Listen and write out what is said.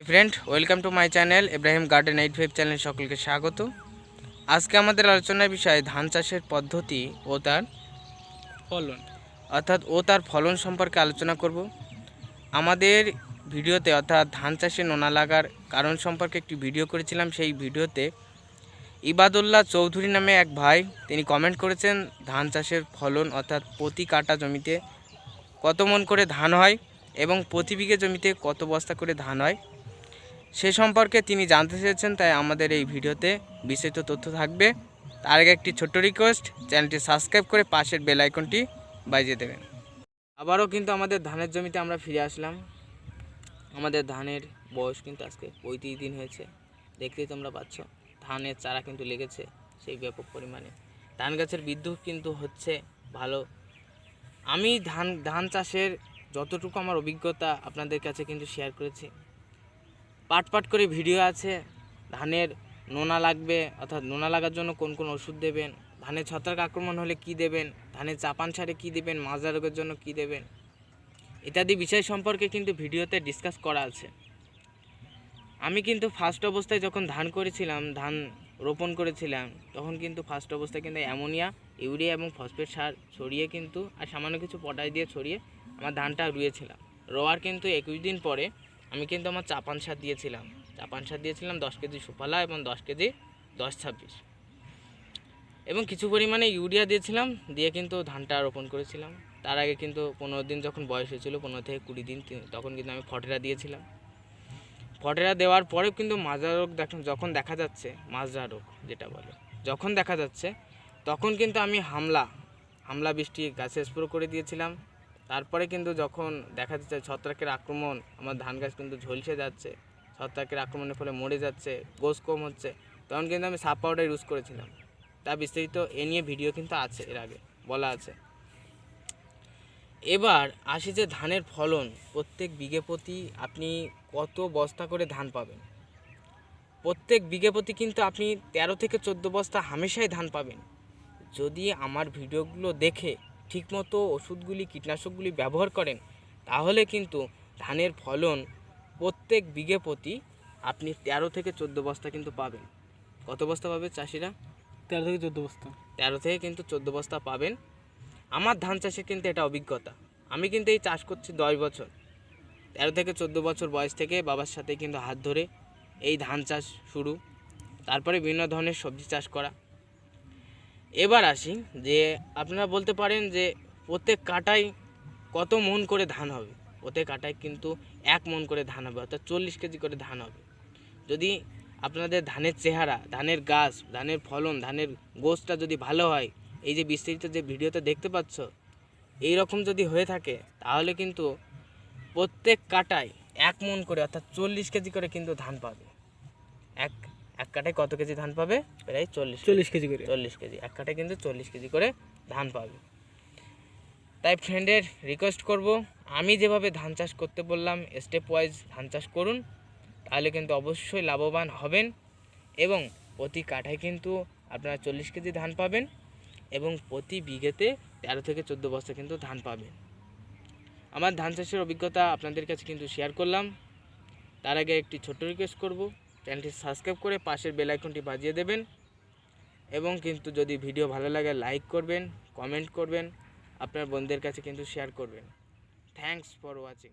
Friend welcome to my channel Ibrahim garden eight five channel সকলকে স্বাগত। আজকে আমাদের আলোচনার বিষয় ধান চাষের পদ্ধতি ও তার ফলন। অর্থাৎ ও তার ফলন সম্পর্কে আলোচনা করব। আমাদের ভিডিওতে অর্থাৎ ধান চাষে নোনা লাগার কারণ সম্পর্কে একটি ভিডিও করেছিলাম, সেই ভিডিওতে ইবাদুল্লাহ চৌধুরী নামে এক ভাই, তিনি কমেন্ট করেছেন, ধান চাষের ফলন অর্থাৎ প্রতি কাটা জমিতে কত মন করে ধান হয় এবং প্রতি বিঘে জমিতে কত বস্তা করে ধান হয়? সে সম্পর্কে তিনি জানতে চেয়েছেন, তাই আমাদের এই ভিডিওতে বিস্তারিত তথ্য থাকবে। তার আগে একটি ছোট্ট রিকোয়েস্ট চ্যানেলটি সাবস্ক্রাইব করে পাশের বেল আইকনটি বাজিয়ে দেবেন। আবারও কিন্তু আমাদের ধানের জমিতে আমরা ফিরে আসলাম। আমাদের ধানের বয়স কিন্তু আজকে পঁয়ত্রিশ দিন হয়েছে। দেখতেই তোমরা পাচ্ছ, ধানের চারা কিন্তু লেগেছে সেই ব্যাপক পরিমাণে। ধান গাছের বিদ্যুৎ কিন্তু হচ্ছে ভালো। আমি ধান ধান চাষের যতটুকু আমার অভিজ্ঞতা আপনাদের কাছে কিন্তু শেয়ার করেছি পাট পাট করে ভিডিও আছে, ধানের নোনা লাগবে, অর্থাৎ নোনা লাগার জন্য কোন কোন ওষুধ দেবেন, ধানের ছত্রাক আক্রমণ হলে কি দেবেন, ধানের চাপান সারে কি দেবেন মাজা রোগের জন্য কি দেবেন, ইত্যাদি বিষয় সম্পর্কে কিন্তু ভিডিওতে ডিসকাস করা আছে। আমি কিন্তু ফার্স্ট অবস্থায় যখন ধান করেছিলাম, ধান রোপণ করেছিলাম, তখন কিন্তু ফার্স্ট অবস্থায় কিন্তু অ্যামোনিয়া, ইউরিয়া এবং ফসফেট সার ছড়িয়ে কিন্তু, আর সামান্য কিছু পটাশ দিয়ে ছড়িয়ে আমার ধানটা রুয়েছিলাম রোয়ার কিন্তু একুশ দিন পরে আমি কিন্তু আমার চাপান সার দিয়েছিলাম। চাপান সার দিয়েছিলাম দশ কেজি সুফলা এবং দশ কেজি দশ ছাব্বিশ। এবং কিছু পরিমাণে ইউরিয়া দিয়েছিলাম, দিয়ে কিন্তু ধানটা রোপণ করেছিলাম। তার আগে কিন্তু পনেরো দিন যখন বয়স হয়েছিল, পনেরো থেকে কুড়ি দিন তখন কিন্তু আমি ফটেরা দিয়েছিলাম। ফটেরা দেওয়ার পরেও কিন্তু মাজরা রোগ যখন দেখা যাচ্ছে, মাজরা রোগ যেটা বলে, যখন দেখা যাচ্ছে, তখন কিন্তু আমি হামলা হামলা বৃষ্টি গাছে স্প্রো করে দিয়েছিলাম। তারপরে কিন্তু যখন দেখা যাচ্ছে ছত্রাকের আক্রমণ, আমার ধান গাছ কিন্তু ঝলসে যাচ্ছে, ছত্রাকের আক্রমণের ফলে মরে যাচ্ছে, গোস কম হচ্ছে, তখন কিন্তু আমি সাপ পাউডার ইউজ করেছিলাম। তা বিস্তারিত এ নিয়ে ভিডিও কিন্তু আছে, এর আগে বলা আছে। এবার আসি যে ধানের ফলন, প্রত্যেক বিঘে প্রতি আপনি কত বস্তা করে ধান পাবেন? প্রত্যেক বিঘে প্রতি কিন্তু আপনি তেরো থেকে চোদ্দ বস্তা হামেশাই ধান পাবেন। যদি আমার ভিডিওগুলো দেখে ঠিকমতো ওষুধগুলি কীটনাশকগুলি ব্যবহার করেন তাহলে কিন্তু ধানের ফলন প্রত্যেক বিঘে প্রতি আপনি তেরো থেকে চোদ্দ বস্তা কিন্তু পাবেন। কত বস্তা পাবে চাষিরা? তেরো থেকে চোদ্দ বস্তা। তেরো থেকে কিন্তু চোদ্দ বস্তা পাবেন। আমার ধান চাষে কিন্তু এটা অভিজ্ঞতা। আমি কিন্তু এই চাষ করছি দশ বছর। তেরো থেকে চোদ্দ বছর বয়স থেকে বাবার সাথে কিন্তু হাত ধরে এই ধান চাষ শুরু। তারপরে বিভিন্ন ধরনের সবজি চাষ করা। এবার আসি যে আপনারা বলতে পারেন যে প্রত্যেক কাটায় কত মন করে ধান হবে? প্রত্যেক কাটায় কিন্তু এক মন করে ধান হবে, অর্থাৎ চল্লিশ কেজি করে ধান হবে। যদি আপনাদের ধানের চেহারা, ধানের গাছ, ধানের ফলন, ধানের গোছটা যদি ভালো হয়, এই যে বিস্তারিত যে ভিডিওতে দেখতে পাচ্ছ এই রকম যদি হয়ে থাকে, তাহলে কিন্তু প্রত্যেক কাটায় এক মন করে, অর্থাৎ চল্লিশ কেজি করে কিন্তু ধান পাবে। এক এক কাটায় কত কেজি ধান পাবে? প্রায় চল্লিশ চল্লিশ কেজি করে। চল্লিশ কেজি। এক কাটায় কিন্তু চল্লিশ কেজি করে ধান পাবে। তাই ফ্রেন্ডের রিকোয়েস্ট করব আমি যেভাবে ধান চাষ করতে বললাম স্টেপ ওয়াইজ ধান চাষ করুন তাহলে কিন্তু অবশ্যই লাভবান হবেন এবং প্রতি কাঠায় কিন্তু আপনারা চল্লিশ কেজি ধান পাবেন এবং প্রতি বিঘেতে তেরো থেকে চোদ্দ বস্তা কিন্তু ধান পাবেন। আমার ধান চাষের অভিজ্ঞতা আপনাদের কাছে কিন্তু শেয়ার করলাম। তার আগে একটি ছোট্ট রিকোয়েস্ট করব। চ্যানেলটি সাবস্ক্রাইব করে পাশের বেল আইকনটি বাজিয়ে দেবেন। এবং কিন্তু যদি ভিডিও ভালো লাগে, লাইক করবেন, কমেন্ট করবেন, আপনার বন্ধুদের কাছে কিন্তু শেয়ার করবেন। Thanks for watching.